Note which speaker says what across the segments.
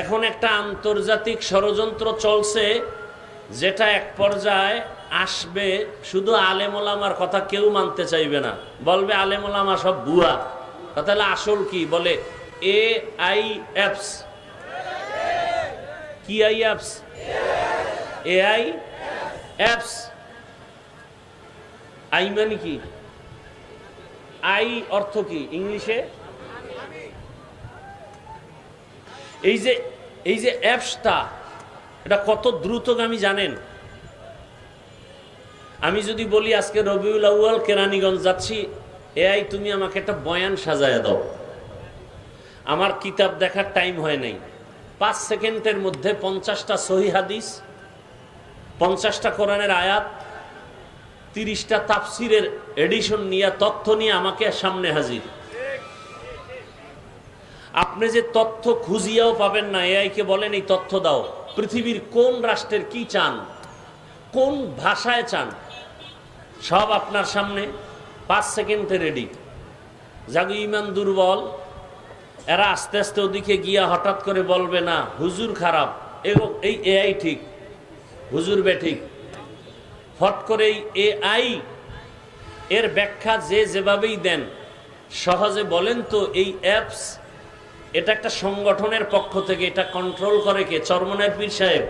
Speaker 1: এখন একটা আন্তর্জাতিক ষড়যন্ত্র চলছে, যেটা এক পর্যায়ে আসবে, শুধু আলেমোলামার কথা কেউ মানতে চাইবে না। বলবে আলেমোলামা সব বুয়া কথা হলে আসল কি? বলে, এ আই অ্যাপস। কি I apps? A I apps. I মানে কি? আই অর্থ কি? ইংলিশে? এই যে এই যে অ্যাপসটা, এটা কত দ্রুতগামী জানেন? আমি যদি বলি আজকে রবিউল আউয়াল কেরানীগঞ্জ যাচ্ছি, এআই তুমি আমাকে একটা বয়ান সাজায় দাও। আমার কিতাব দেখার টাইম হয় নাই। পাঁচ সেকেন্ডের মধ্যে পঞ্চাশটা সহি হাদিস, পঞ্চাশটা কোরআনের আয়াত, তিরিশটা তাফসিরের এডিশন নিয়ে তথ্য নিয়ে আমাকে সামনে হাজির। আপনি যে তথ্য খুঁজিয়াও পাবেন না এআইকে বলেন এই তথ্য দাও। পৃথিবীর কোন রাষ্ট্রের কি চান? কোন ভাষায় চান? সব আপনার সামনে, পাঁচ সেকেন্ডে রেডি জাগু, ইমান দুর্বল। এরা আস্তে আস্তে ওদিকে গিয়া হঠাৎ করে বলবে, না, হুজুর খারাপ। এবং এই এআই ঠিক, হুজুর বে ঠিক। ফট করে এই এআই এর ব্যাখ্যা যে যেভাবেই দেন, সহজে বলেন তো, এই অ্যাপস এটা একটা সংগঠনের পক্ষ থেকে এটা কন্ট্রোল করে কে? চরমনের পীর সাহেব।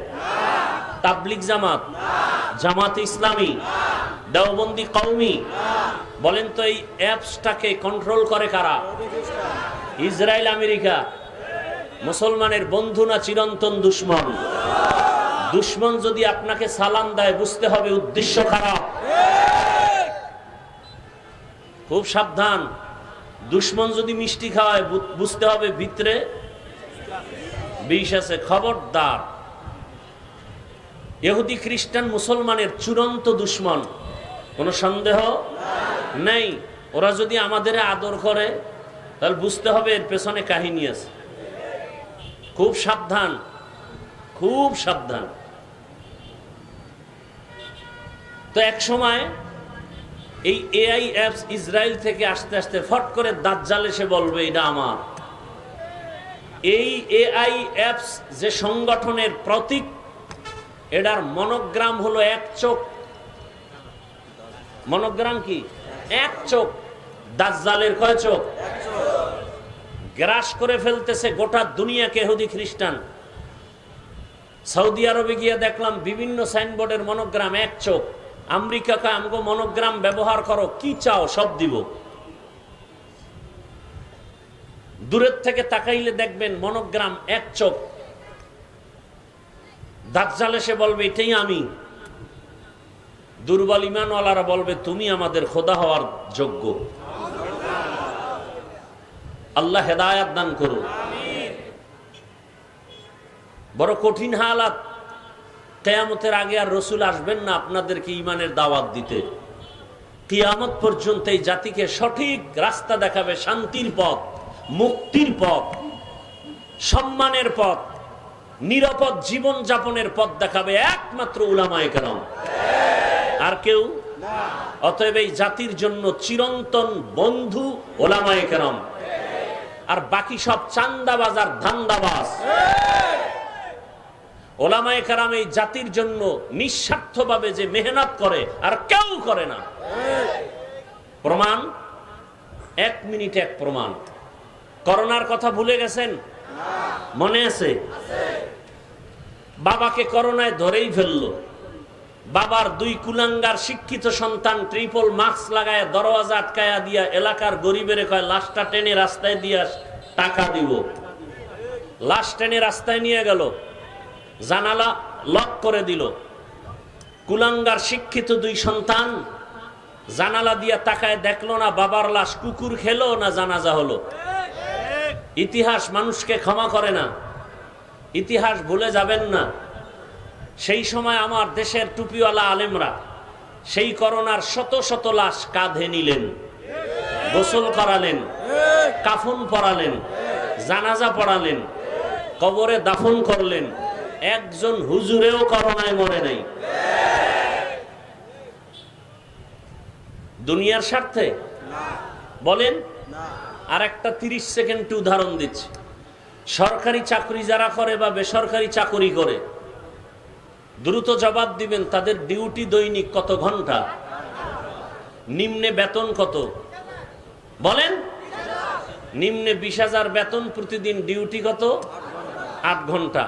Speaker 1: তাবলিক জামাত। জামাত ইসলামী। দেওবন্দি কৌমি বলেন তো এই অ্যাপসটাকে কন্ট্রোল করে কারা? Israel, America. মুসলমানের বন্ধু না চিরন্তন দুশ্মন? দুশ্মন যদি আপনাকে সালাম দেয়, বুঝতে হবে উদ্দেশ্য খারাপ। খুব সাবধান। দুশ্মন যদি মিষ্টি খাওয়ায় বুঝতে হবে ভিতরে বিষ আছে। খবরদার। ইহুদি খ্রিস্টান মুসলমানের চূড়ান্ত দুশ্মন, কোনো সন্দেহ নেই? ওরা যদি আমাদের আদর করে, তাহলে বুঝতে হবে এর পেছনে কাহিনী আছে। খুব সাবধান খুব সাবধান। তো এক সময় এই এআই অ্যাপস ইসরায়েল থেকে আস্তে আস্তে ফট করে দাজ্জাল এসে বলবে, এটা আমার। এই এআই অ্যাপস যে সংগঠনের প্রতীক, এটার মনোগ্রাম হলো এক চোখ। মনোগ্রাম কি? এক চোখ। দাজ্জালের কয় চোখ? গ্রাস করে ফেলতেছে গোটা দুনিয়াকে হুদি খ্রিস্টান। সৌদি আরবে গিয়ে দেখলাম বিভিন্ন সাইনবোর্ডের মনোগ্রাম এক চোখ। আমেরিকাকে আমগো মনোগ্রাম ব্যবহার করো, কি চাও, সব দিব। দূরের থেকে তাকাইলে দেখবেন মনোগ্রাম এক চোখ। দাজ্জাল এসে বলবে, এটাই আমি। দুর্বল ইমানওয়ালারা বলবে, তুমি আমাদের খোদা হওয়ার যোগ্য। আল্লাহ হেদায়াত দান করুন। বড় কঠিন হালাত। কেয়ামতের আগে আর রসুল আসবেন না আপনাদেরকে ইমানের দাওয়াত দিতে। কিয়ামত পর্যন্ত এই জাতিকে সঠিক রাস্তা দেখাবে, শান্তির পথ, মুক্তির পথ, সম্মানের পথ, নিরাপদ জীবন যাপনের পথ দেখাবে একমাত্র উলামায়ে কেরাম। আর কেউ? অতএব এই জাতির জন্য চিরন্তন বন্ধু ওলামায়ে কেরাম। আর বাকি সব চান্দাবাজ আর ধান্দাবাজ। ওলামায়ে কারাম এই জাতির জন্য নিঃস্বার্থভাবে যে মেহনত করে, আর কেউ করে না। প্রমাণ? এক মিনিট এক প্রমাণ। করোনার কথা ভুলে গেছেন? মনে আছে? বাবাকে করোনায় ধরেই ফেলল। বাবার দুই কুলাঙ্গার শিক্ষিত সন্তান ট্রিপল মাস্ক লাগায়, দরওয়াজা আটকায়া দিয়া, এলাকার গরিবের কয়, লাশটা টেনে রাস্তায় দিয়া টাকা দিব। লাশ টেনে রাস্তায় নিয়ে গেল। জানালা লক করে দিল। কুলাঙ্গার শিক্ষিত দুই সন্তান জানালা দিয়া তাকায় দেখল না বাবার লাশ কুকুর খেলো না জানাজা হলো। ইতিহাস মানুষকে ক্ষমা করে না। ইতিহাস ভুলে যাবেন না। সেই সময় আমার দেশের টুপিওয়ালা আলেমরা সেই করোনার শত শত লাশ কাঁধে নিলেন, গোসল করালেন, কাফন পরালেন, জানাজা পড়ালেন, কবরে দাফন করলেন একজন হুজুরেও করোনায় মরে নাই। দুনিয়ার স্বার্থে? বলেন আর একটা তিরিশ সেকেন্ড উদাহরণ দিচ্ছি। সরকারি চাকরি যারা করে বা বেসরকারি চাকরি করে, দ্রুত জবাব দিবেন, তাদের ডিউটি দৈনিক কত ঘণ্টা? নিম্নে বেতন কত? বলেন, নিম্নে বিশ হাজার বেতন প্রতিদিন ডিউটি কত? আট ঘণ্টা।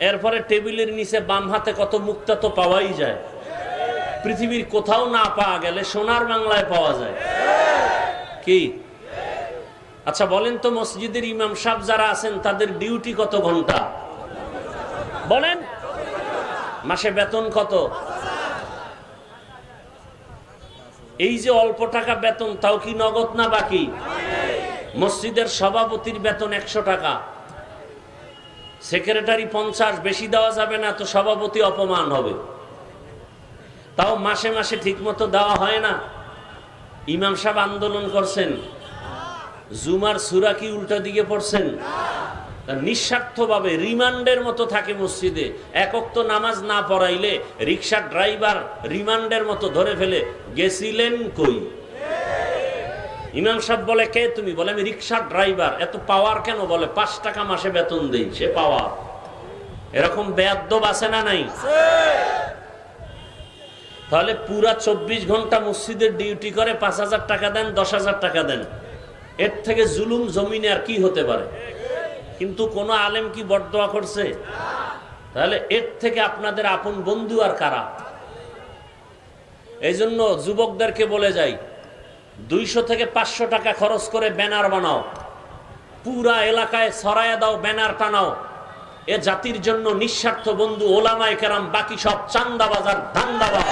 Speaker 1: এরপরে টেবিলের নিচে বাম হাতে কত মুক্তা তো পাওয়াই যায়। পৃথিবীর কোথাও না পাওয়া গেলে সোনার বাংলায় পাওয়া যায়। কি? আচ্ছা বলেন তো মসজিদের ইমাম সাহেব যারা আছেন, তাদের ডিউটি কত ঘণ্টা? বলেন। মাসে বেতন কত? এই যে অল্প টাকা বেতন, তাও কি নগদ না বাকি? মসজিদের সভাপতির বেতন একশো টাকা। সেক্রেটারি পঞ্চাশ বেশি দেওয়া যাবে না, তো সভাপতি অপমান হবে। তাও মাসে মাসে ঠিকমতো দেওয়া হয় না। ইমাম সাহেব আন্দোলন করছেন। জুমার সুরা কি উল্টা দিকে পড়ছেন? নিঃস্বার্থভাবে রিমান্ডের মতো থাকে মসজিদে। একক তো নামাজ না পড়াইলে রিক্সা ড্রাইভার রিমান্ডের মতো ধরে ফেলে, গেছিলেন কই? ইমাম সাহেব বলে, কে তুমি? বলে, আমি রিক্সা ড্রাইভার। এত পাওয়ার কেন বলে? পাঁচ টাকা মাসে বেতন দেই সে, পাওয়ার। এরকম বেয়াদ্দব আছে না নাই? তাহলে পুরা চব্বিশ ঘণ্টা মসজিদের ডিউটি করে, পাঁচ হাজার টাকা দেন, দশ হাজার টাকা দেন। এর থেকে জুলুম জমিনে আর কি হতে পারে? কিন্তু কোন আলেম কি বরদোয়া করছে? তাহলে এর থেকে আপনাদের আপন বন্ধু আর কারা? এই জন্য যুবকদেরকে বলে যাই দুইশো থেকে পাঁচশো টাকা খরচ করে ব্যানার বানাও। পুরা এলাকায় ছড়াইয়া দাও, ব্যানার টানাও। এ জাতির জন্য নিঃস্বার্থ বন্ধু, ওলামায় কেরাম, বাকি সব চান্দাবাজার, ধান্দাবাজ।